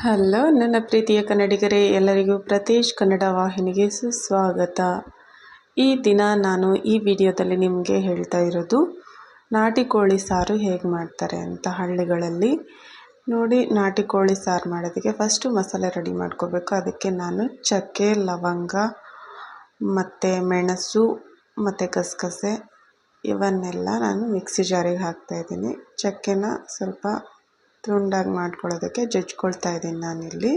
Hello, ನನ್ನ ಪ್ರೀತಿಯ ಕನ್ನಡಿಗರೇ, ಎಲ್ಲರಿಗೂ ಪ್ರತೀಶ್ ಕನ್ನಡ ವಾಹಿನಿಗೆ ಸುಸ್ವಾಗತ. ಈ ದಿನ ನಾನು ಈ ವಿಡಿಯೋದಲ್ಲಿ ನಿಮಗೆ ಹೇಳ್ತಾ ಇರೋದು, ನಾಟಿ ಕೋಳಿ ಸಾರು ಹೇಗೆ ಮಾಡ್ತಾರೆ ಅಂತ ಹಳ್ಳಿಗಳಲ್ಲಿ. ನೋಡಿ, ನಾಟಿ ಕೋಳಿ ಸಾರು ಮಾಡೋದಕ್ಕೆ ಫಸ್ಟು ಮಸಾಲೆ ರೆಡಿ ಮಾಡ್ಕೋಬೇಕು. ಅದಕ್ಕೆ ನಾನು ಚಕ್ಕೆ, ಲವಂಗ, ಮತ್ತು ಮೆಣಸು, ಮತ್ತು ಗಸಗಸೆ ಇವನ್ನೆಲ್ಲ ನಾನು ಮಿಕ್ಸಿ ಜಾರಿಗೆ ಹಾಕ್ತಾಯಿದ್ದೀನಿ ಚಕ್ಕೆನ ಸ್ವಲ್ಪ ತುಂಡಾಗಿ ಮಾಡ್ಕೊಳ್ಳೋದಕ್ಕೆ ಜಜ್ಕೊಳ್ತಾ ಇದ್ದೀನಿ ನಾನಿಲ್ಲಿ.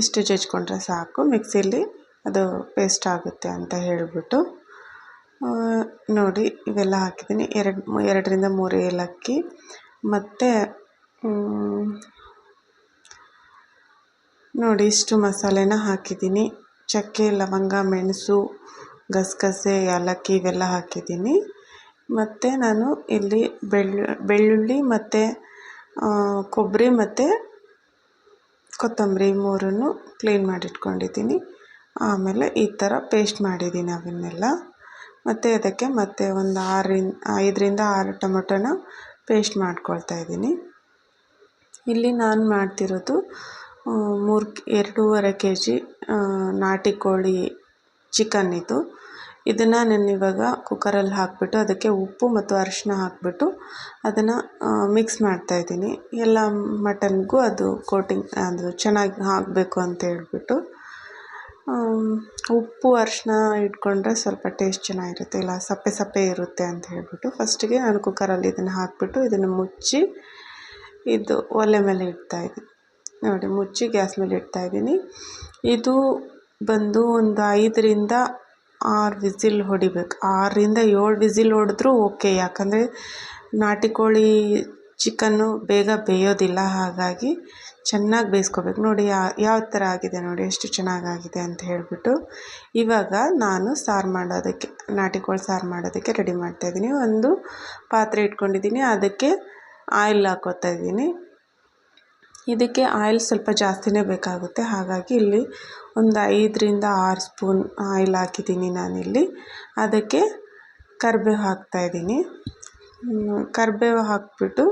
ಇಷ್ಟು ಜಜ್ಕೊಂಡ್ರೆ ಸಾಕು. ಮಿಕ್ಸಿಲಿ ಅದು ಪೇಸ್ಟ್ ಆಗುತ್ತೆ ಅಂತ ಹೇಳಿಬಿಟ್ಟು ನೋಡಿ, ಇವೆಲ್ಲ ಹಾಕಿದ್ದೀನಿ. ಎರಡು, ಎರಡರಿಂದ ಮೂರು ಏಲಕ್ಕಿ, ಮತ್ತು ನೋಡಿ, ಇಷ್ಟು ಮಸಾಲೆನ ಹಾಕಿದ್ದೀನಿ. ಚಕ್ಕೆ, ಲವಂಗ, ಮೆಣಸು, ಗಸಗಸೆ, ಏಲಕ್ಕಿ, ಇವೆಲ್ಲ ಹಾಕಿದ್ದೀನಿ. ಮತ್ತು ನಾನು ಇಲ್ಲಿ ಬೆಳ್ಳು, ಬೆಳ್ಳುಳ್ಳಿ ಮತ್ತು ಕೊಬ್ಬರಿ ಮತ್ತು ಕೊತ್ತಂಬರಿ ಮೂರನ್ನು ಕ್ಲೀನ್ ಮಾಡಿಟ್ಕೊಂಡಿದ್ದೀನಿ. ಆಮೇಲೆ ಈ ಥರ ಪೇಸ್ಟ್ ಮಾಡಿದ್ದೀನಿ ಅವನ್ನೆಲ್ಲ. ಮತ್ತು ಅದಕ್ಕೆ ಮತ್ತೆ ಒಂದು ಆರರಿಂದ ಐದರಿಂದ ಆರು ಟೊಮೊಟೊನ ಪೇಸ್ಟ್ ಮಾಡ್ಕೊಳ್ತಾ ಇದ್ದೀನಿ. ಇಲ್ಲಿ ನಾನು ಮಾಡ್ತಿರೋದು ಮೂರು, ಎರಡೂವರೆ ಕೆ ಜಿ ನಾಟಿ ಕೋಳಿ ಚಿಕನ್ ಇದು. ಇದನ್ನು ನಾನು ಇವಾಗ ಕುಕ್ಕರಲ್ಲಿ ಹಾಕಿಬಿಟ್ಟು ಅದಕ್ಕೆ ಉಪ್ಪು ಮತ್ತು ಅರಿಶಿನ ಹಾಕಿಬಿಟ್ಟು ಅದನ್ನು ಮಿಕ್ಸ್ ಮಾಡ್ತಾಯಿದ್ದೀನಿ ಎಲ್ಲ ಮಟನ್ಗೂ ಅದು ಕೋಟಿಂಗ್ ಅದು ಚೆನ್ನಾಗಿ ಆಗಬೇಕು ಅಂತ ಹೇಳಿಬಿಟ್ಟು ಉಪ್ಪು ಅರಿಶಿನ ಇಟ್ಕೊಂಡ್ರೆ ಸ್ವಲ್ಪ ಟೇಸ್ಟ್ ಚೆನ್ನಾಗಿರುತ್ತೆ, ಇಲ್ಲ ಸಪ್ಪೆ ಸಪ್ಪೆ ಇರುತ್ತೆ ಅಂತ ಹೇಳಿಬಿಟ್ಟು ಫಸ್ಟಿಗೆ ನಾನು ಕುಕ್ಕರಲ್ಲಿ ಇದನ್ನು ಹಾಕಿಬಿಟ್ಟು ಇದನ್ನು ಮುಚ್ಚಿ ಇದು ಒಲೆ ಮೇಲೆ ಇಡ್ತಾಯಿದ್ದೀನಿ ನೋಡಿ, ಮುಚ್ಚಿ ಗ್ಯಾಸ್ ಮೇಲೆ ಇಡ್ತಾಯಿದ್ದೀನಿ ಇದು ಬಂದು ಒಂದು ಐದರಿಂದ ಆರು ವಿಸಿಲ್ ಹೊಡಿಬೇಕು. ಆರರಿಂದ ಏಳು ವಿಸಿಲ್ ಹೊಡೆದ್ರೂ ಓಕೆ. ಯಾಕಂದರೆ ನಾಟಿ ಕೋಳಿ ಚಿಕನ್ನು ಬೇಗ ಬೇಯೋದಿಲ್ಲ. ಹಾಗಾಗಿ ಚೆನ್ನಾಗಿ ಬೇಯಿಸ್ಕೋಬೇಕು. ನೋಡಿ ಯಾವ ಥರ ಆಗಿದೆ ನೋಡಿ, ಎಷ್ಟು ಚೆನ್ನಾಗಾಗಿದೆ ಅಂತ ಹೇಳಿಬಿಟ್ಟು ಇವಾಗ ನಾನು ಸಾರು ಮಾಡೋದಕ್ಕೆ, ನಾಟಿ ಕೋಳಿ ಸಾರು ಮಾಡೋದಕ್ಕೆ ರೆಡಿ ಮಾಡ್ತಾಯಿದ್ದೀನಿ ಒಂದು ಪಾತ್ರೆ ಇಟ್ಕೊಂಡಿದ್ದೀನಿ. ಅದಕ್ಕೆ ಆಯಿಲ್ ಹಾಕೋತಾ ಇದ್ದೀನಿ. ಇದಕ್ಕೆ ಆಯಿಲ್ ಸ್ವಲ್ಪ ಜಾಸ್ತಿನೇ ಬೇಕಾಗುತ್ತೆ. ಹಾಗಾಗಿ ಇಲ್ಲಿ ಒಂದು ಐದರಿಂದ ಆರು ಸ್ಪೂನ್ ಆಯಿಲ್ ಹಾಕಿದ್ದೀನಿ ನಾನಿಲ್ಲಿ. ಅದಕ್ಕೆ ಕರಿಬೇವು ಹಾಕ್ತಾಯಿದ್ದೀನಿ ಕರಿಬೇವು ಹಾಕಿಬಿಟ್ಟು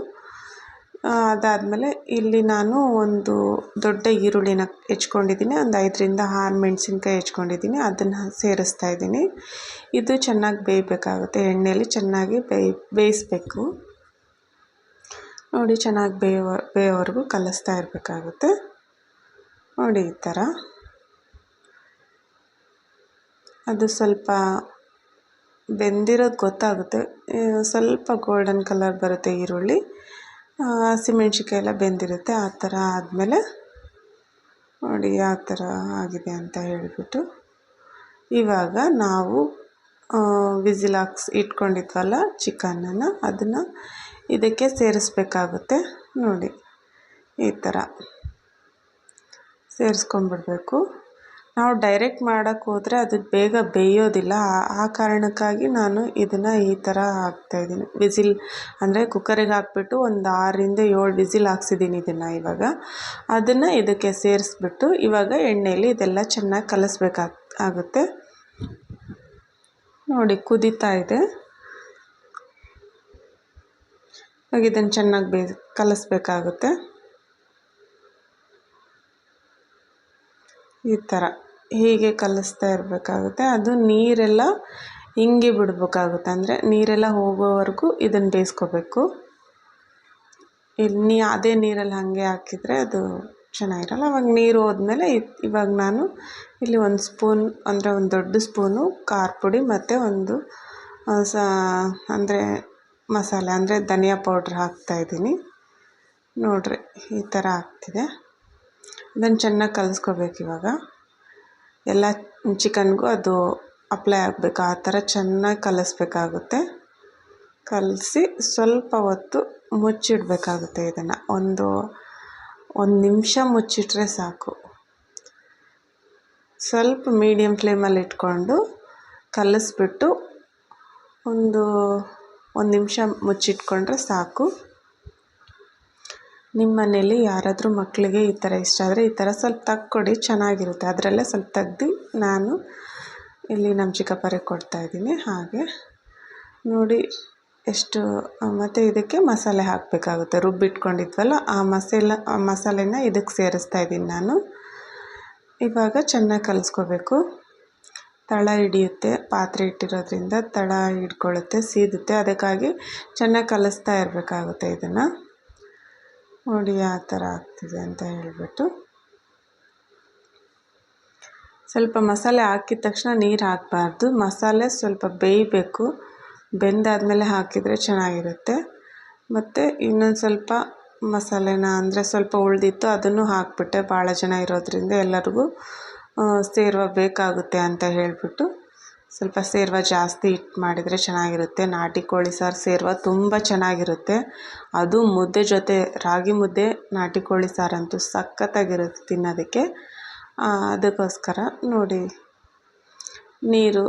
ಅದಾದಮೇಲೆ ಇಲ್ಲಿ ನಾನು ಒಂದು ದೊಡ್ಡ ಈರುಳ್ಳಿನ ಹೆಚ್ಕೊಂಡಿದ್ದೀನಿ. ಒಂದು ಐದರಿಂದ ಆರು ಮೆಣಸಿನ್ಕಾಯಿ ಹೆಚ್ಕೊಂಡಿದ್ದೀನಿ. ಅದನ್ನು ಸೇರಿಸ್ತಾ ಇದ್ದೀನಿ. ಇದು ಚೆನ್ನಾಗಿ ಬೇಯಬೇಕಾಗುತ್ತೆ. ಎಣ್ಣೆಯಲ್ಲಿ ಚೆನ್ನಾಗಿ ಬೇಯ್, ಬೇಯಿಸ್ಬೇಕು. ನೋಡಿ, ಚೆನ್ನಾಗಿ ಬೇಯೋ, ಬೇಯೋವರೆಗೂ ಕಲಿಸ್ತಾ ಇರಬೇಕಾಗುತ್ತೆ. ನೋಡಿ, ಈ ಥರ. ಅದು ಸ್ವಲ್ಪ ಬೆಂದಿರೋದು ಗೊತ್ತಾಗುತ್ತೆ. ಸ್ವಲ್ಪ ಗೋಲ್ಡನ್ ಕಲರ್ ಬರುತ್ತೆ ಈರುಳ್ಳಿ. ಹಸಿಮೆಣ್ಸಿಕಾಯಿ ಎಲ್ಲ ಬೆಂದಿರುತ್ತೆ. ಆ ಥರ ಆದಮೇಲೆ ನೋಡಿ ಯಾವ ಥರ ಆಗಿದೆ ಅಂತ ಹೇಳಿಬಿಟ್ಟು ಇವಾಗ ನಾವು ವಿಸಿಲ್ ಹಾಕ್ಸ್ ಇಟ್ಕೊಂಡಿದ್ವಲ್ಲ ಚಿಕನನ್ನು, ಅದನ್ನು ಇದಕ್ಕೆ ಸೇರಿಸ್ಬೇಕಾಗುತ್ತೆ. ನೋಡಿ, ಈ ಥರ ಸೇರಿಸ್ಕೊಂಬಿಡ್ಬೇಕು. ನಾವು ಡೈರೆಕ್ಟ್ ಮಾಡೋಕ್ಕೆ ಹೋದರೆ ಅದು ಬೇಗ ಬೇಯೋದಿಲ್ಲ. ಆ ಕಾರಣಕ್ಕಾಗಿ ನಾನು ಇದನ್ನು ಈ ಥರ ಹಾಕ್ತಾಯಿದ್ದೀನಿ ವಿಸಿಲ್ ಅಂದರೆ ಕುಕ್ಕರಿಗೆ ಹಾಕ್ಬಿಟ್ಟು ಒಂದು ಆರರಿಂದ ಏಳು ವಿಸಿಲ್ ಹಾಕ್ಸಿದ್ದೀನಿ ಇದನ್ನು ಇವಾಗ. ಅದನ್ನು ಇದಕ್ಕೆ ಸೇರಿಸ್ಬಿಟ್ಟು ಇವಾಗ ಎಣ್ಣೆಯಲ್ಲಿ ಇದೆಲ್ಲ ಚೆನ್ನಾಗಿ ಕಲಿಸ್ಬೇಕಾಗ್, ಆಗುತ್ತೆ. ನೋಡಿ, ಕುದೀತಾ ಇದೆ. ಇದನ್ನು ಚೆನ್ನಾಗಿ ಬೇ ಕಲಿಸ್ಬೇಕಾಗುತ್ತೆ. ಈ ಥರ ಹೀಗೆ ಕಲಸ್ತಾ ಇರಬೇಕಾಗುತ್ತೆ. ಅದು ನೀರೆಲ್ಲ ಹಿಂಗೆ ಬಿಡಬೇಕಾಗುತ್ತೆ. ಅಂದರೆ ನೀರೆಲ್ಲ ಹೋಗೋವರೆಗೂ ಇದನ್ನು ಬೇಯಿಸ್ಕೋಬೇಕು. ಇಲ್ಲಿ ಅದೇ ನೀರಲ್ಲಿ ಹಾಗೆ ಹಾಕಿದರೆ ಅದು ಚೆನ್ನಾಗಿರಲ್ಲ. ಅವಾಗ ನೀರು ಹೋದ್ಮೇಲೆ ಇವಾಗ ನಾನು ಇಲ್ಲಿ ಒಂದು ಸ್ಪೂನ್, ಅಂದರೆ ಒಂದು ದೊಡ್ಡ ಸ್ಪೂನು ಖಾರ ಪುಡಿ ಮತ್ತು ಒಂದು ಸ, ಅಂದರೆ ಮಸಾಲೆ, ಅಂದರೆ ಧನಿಯಾ ಪೌಡ್ರ್ ಹಾಕ್ತಾಯಿದ್ದೀನಿ ನೋಡಿರಿ ಈ ಥರ ಆಗ್ತಿದೆ. ಅದನ್ನು ಚೆನ್ನಾಗಿ ಕಲಸ್ಕೊಬೇಕು ಇವಾಗ. ಎಲ್ಲ ಚಿಕನ್ಗೂ ಅದು ಅಪ್ಲೈ ಆಗಬೇಕು. ಆ ಥರ ಚೆನ್ನಾಗಿ ಕಲಸಬೇಕಾಗುತ್ತೆ. ಕಲಸಿ ಸ್ವಲ್ಪ ಹೊತ್ತು ಮುಚ್ಚಿಡಬೇಕಾಗುತ್ತೆ ಇದನ್ನು. ಒಂದು ಒಂದು ನಿಮಿಷ ಮುಚ್ಚಿಟ್ರೆ ಸಾಕು. ಸ್ವಲ್ಪ ಮೀಡಿಯಮ್ ಫ್ಲೇಮಲ್ಲಿ ಇಟ್ಕೊಂಡು ಕಲಸಿಬಿಟ್ಟು ಒಂದು ಒಂದು ನಿಮಿಷ ಮುಚ್ಚಿಟ್ಕೊಂಡ್ರೆ ಸಾಕು. ನಿಮ್ಮ ಮನೇಲಿ ಯಾರಾದರೂ ಮಕ್ಕಳಿಗೆ ಈ ಥರ ಇಷ್ಟ ಆದರೆ ಈ ಥರ ಸ್ವಲ್ಪ ತಕ್ಕೊಡಿ ಚೆನ್ನಾಗಿರುತ್ತೆ. ಅದರಲ್ಲೇ ಸ್ವಲ್ಪ ತೆಗ್ದು ನಾನು ಇಲ್ಲಿ ನಮ್ಮ ಚಿಕ್ಕಪ್ಪರಿಗೆ ಕೊಡ್ತಾಯಿದ್ದೀನಿ ಹಾಗೆ ನೋಡಿ ಎಷ್ಟು ಮತ್ತು ಇದಕ್ಕೆ ಮಸಾಲೆ ಹಾಕಬೇಕಾಗುತ್ತೆ. ರುಬ್ಬಿಟ್ಕೊಂಡಿದ್ವಲ್ಲ, ಆ ಮಸಾಲ, ಆ ಮಸಾಲೆನ ಇದಕ್ಕೆ ಸೇರಿಸ್ತಾ ಇದ್ದೀನಿ ನಾನು. ಇವಾಗ ಚೆನ್ನಾಗಿ ಕಲಿಸ್ಕೋಬೇಕು. ತಳ ಹಿಡಿಯುತ್ತೆ, ಪಾತ್ರೆ ಇಟ್ಟಿರೋದ್ರಿಂದ ತಳ ಹಿಡ್ಕೊಳ್ಳುತ್ತೆ, ಸೀದುತ್ತೆ. ಅದಕ್ಕಾಗಿ ಚೆನ್ನಾಗಿ ಕಲಿಸ್ತಾ ಇರಬೇಕಾಗುತ್ತೆ ಇದನ್ನು. ನೋಡಿ ಯಾವ ಥರ ಆಗ್ತಿದೆ ಅಂತ ಹೇಳಿಬಿಟ್ಟು. ಸ್ವಲ್ಪ ಮಸಾಲೆ ಹಾಕಿದ ತಕ್ಷಣ ನೀರು ಹಾಕಬಾರ್ದು. ಮಸಾಲೆ ಸ್ವಲ್ಪ ಬೇಯಬೇಕು. ಬೆಂದಾದಮೇಲೆ ಹಾಕಿದರೆ ಚೆನ್ನಾಗಿರುತ್ತೆ. ಮತ್ತು ಇನ್ನೊಂದು ಸ್ವಲ್ಪ ಮಸಾಲೆನ ಅಂದರೆ ಸ್ವಲ್ಪ ಉಳಿದಿತ್ತು ಅದನ್ನು ಹಾಕಿಬಿಟ್ಟೆ. ಭಾಳ ಜನ ಇರೋದರಿಂದ ಎಲ್ಲರಿಗೂ ಸೇರುವ ಬೇಕಾಗುತ್ತೆ ಅಂತ ಹೇಳಿಬಿಟ್ಟು. ಸ್ವಲ್ಪ ಸೇರ್ವ ಜಾಸ್ತಿ ಇಟ್ಟು ಮಾಡಿದರೆ ಚೆನ್ನಾಗಿರುತ್ತೆ. ನಾಟಿ ಕೋಳಿ ಸಾರು ಸೇರ್ವ ತುಂಬ ಚೆನ್ನಾಗಿರುತ್ತೆ. ಅದು ಮುದ್ದೆ ಜೊತೆ, ರಾಗಿ ಮುದ್ದೆ, ನಾಟಿ ಕೋಳಿ ಸಾರಂತೂ ಸಖತ್ತಾಗಿರುತ್ತೆ ತಿನ್ನೋದಕ್ಕೆ. ಅದಕ್ಕೋಸ್ಕರ ನೋಡಿ, ನೀರು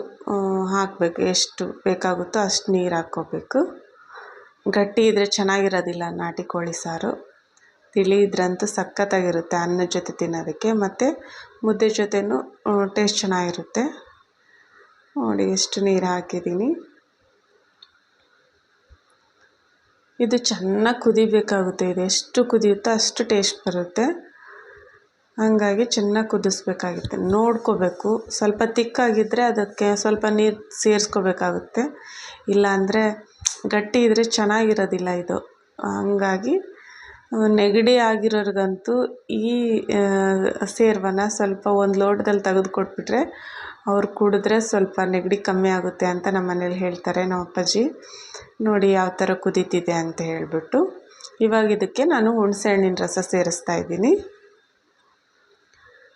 ಹಾಕಬೇಕು. ಎಷ್ಟು ಬೇಕಾಗುತ್ತೋ ಅಷ್ಟು ನೀರು ಹಾಕ್ಕೋಬೇಕು. ಗಟ್ಟಿ ಇದ್ದರೆ ಚೆನ್ನಾಗಿರೋದಿಲ್ಲ ನಾಟಿ ಕೋಳಿ ಸಾರು. ತಿಳಿ ಇದ್ರಂತೂ ಸಖತ್ತಾಗಿರುತ್ತೆ ಅನ್ನದ ಜೊತೆ ತಿನ್ನೋದಕ್ಕೆ. ಮತ್ತು ಮುದ್ದೆ ಜೊತೆಯೂ ಟೇಸ್ಟ್ ಚೆನ್ನಾಗಿರುತ್ತೆ. ನೋಡಿ, ಎಷ್ಟು ನೀರು ಹಾಕಿದ್ದೀನಿ. ಇದು ಚೆನ್ನಾಗಿ ಕುದಿಬೇಕಾಗುತ್ತೆ, ಇದು ಎಷ್ಟು ಕುದಿಯುತ್ತೋ ಅಷ್ಟು ಟೇಸ್ಟ್ ಬರುತ್ತೆ. ಹಾಗಾಗಿ ಚೆನ್ನಾಗಿ ಕುದಿಸ್ಬೇಕಾಗುತ್ತೆ ನೋಡ್ಕೋಬೇಕು. ಸ್ವಲ್ಪ ತಿಕ್ಕಾಗಿದ್ದರೆ ಅದಕ್ಕೆ ಸ್ವಲ್ಪ ನೀರು ಸೇರಿಸ್ಕೋಬೇಕಾಗುತ್ತೆ. ಇಲ್ಲಾಂದರೆ ಗಟ್ಟಿ ಇದ್ದರೆ ಚೆನ್ನಾಗಿರೋದಿಲ್ಲ ಇದು. ಹಂಗಾಗಿ ನೆಗಡಿ ಆಗಿರೋರಿಗಂತೂ ಈ ಸೇರ್ವನ ಸ್ವಲ್ಪ ಒಂದು ಲೋಟದಲ್ಲಿ ತೆಗೆದು ಕೊಟ್ಬಿಟ್ರೆ ಅವ್ರು ಕುಡಿದ್ರೆ ಸ್ವಲ್ಪ ನೆಗಡಿ ಕಮ್ಮಿ ಆಗುತ್ತೆ ಅಂತ ನಮ್ಮ ಮನೇಲಿ ಹೇಳ್ತಾರೆ ನಮ್ಮ ಅಪ್ಪಾಜಿ. ನೋಡಿ ಯಾವ ಥರ ಕುದೀತಿದೆ ಅಂತ ಹೇಳಿಬಿಟ್ಟು. ಇವಾಗ ಇದಕ್ಕೆ ನಾನು ಹುಣಸೆ ಹಣ್ಣಿನ ರಸ ಸೇರಿಸ್ತಾ ಇದ್ದೀನಿ.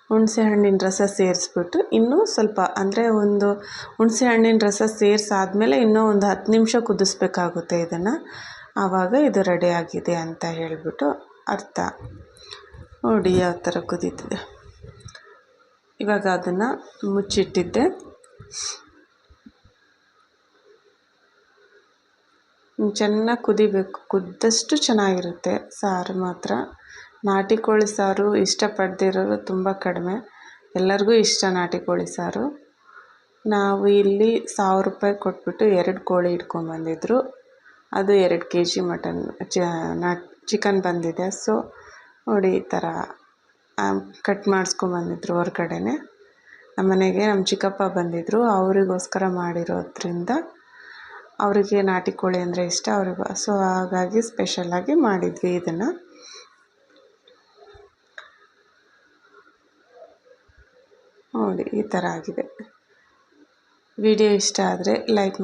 ಹುಣಸೆ ಹಣ್ಣಿನ ರಸ ಸೇರಿಸ್ಬಿಟ್ಟು ಇನ್ನೂ ಸ್ವಲ್ಪ ಅಂದರೆ ಒಂದು ಹುಣಸೆ ಹಣ್ಣಿನ ರಸ ಸೇರಿಸಾದ್ಮೇಲೆ ಇನ್ನೂ ಒಂದು ಹತ್ತು ನಿಮಿಷ ಕುದಿಸ್ಬೇಕಾಗುತ್ತೆ ಇದನ್ನು. ಆವಾಗ ಇದು ರೆಡಿ ಆಗಿದೆ ಅಂತ ಹೇಳಿಬಿಟ್ಟು ಅರ್ಥ. ನೋಡಿ ಯಾವ ಥರ ಕುದೀತಿದೆ. ಇವಾಗ ಅದನ್ನು ಮುಚ್ಚಿಟ್ಟಿದ್ದೆ. ಚೆನ್ನಾಗಿ ಕುದಿಬೇಕು. ಕುದ್ದಷ್ಟು ಚೆನ್ನಾಗಿರುತ್ತೆ ಸಾರು ಮಾತ್ರ. ನಾಟಿ ಕೋಳಿ ಸಾರು ಇಷ್ಟಪಡದಿರೋರು ತುಂಬ ಕಡಿಮೆ. ಎಲ್ಲರಿಗೂ ಇಷ್ಟ ನಾಟಿ ಕೋಳಿ ಸಾರು. ನಾವು ಇಲ್ಲಿ ಸಾವಿರ ರೂಪಾಯಿ ಕೊಟ್ಬಿಟ್ಟು ಎರಡು ಕೋಳಿ ಇಟ್ಕೊಂಡ್ಬಂದಿದ್ರು ಅದು ಎರಡು ಕೆ ಜಿ ಮಟನ್ ಚಿಕನ್ ಬಂದಿದೆ. ಸೊ ನೋಡಿ ಈ ಥರ ಕಟ್ ಮಾಡಿಸ್ಕೊಂಬಂದಿದ್ರು ಹೊರ್ಗಡೆನೆ. ನಮ್ಮ ಮನೆಗೆ ನಮ್ಮ ಚಿಕ್ಕಪ್ಪ ಬಂದಿದ್ದರು ಅವರಿಗೋಸ್ಕರ ಮಾಡಿರೋದ್ರಿಂದ ಅವರಿಗೆ ನಾಟಿ ಕೋಳಿ ಅಂದರೆ ಇಷ್ಟ, ಅವ್ರಿಗೆ ಸೊ ಹಾಗಾಗಿ ಸ್ಪೆಷಲ್ಲಾಗಿ ಮಾಡಿದ್ವಿ ಇದನ್ನು. ನೋಡಿ, ಈ ಥರ ಆಗಿದೆ. ವಿಡಿಯೋ ಇಷ್ಟ ಆದರೆ ಲೈಕ್ ಮಾಡಿ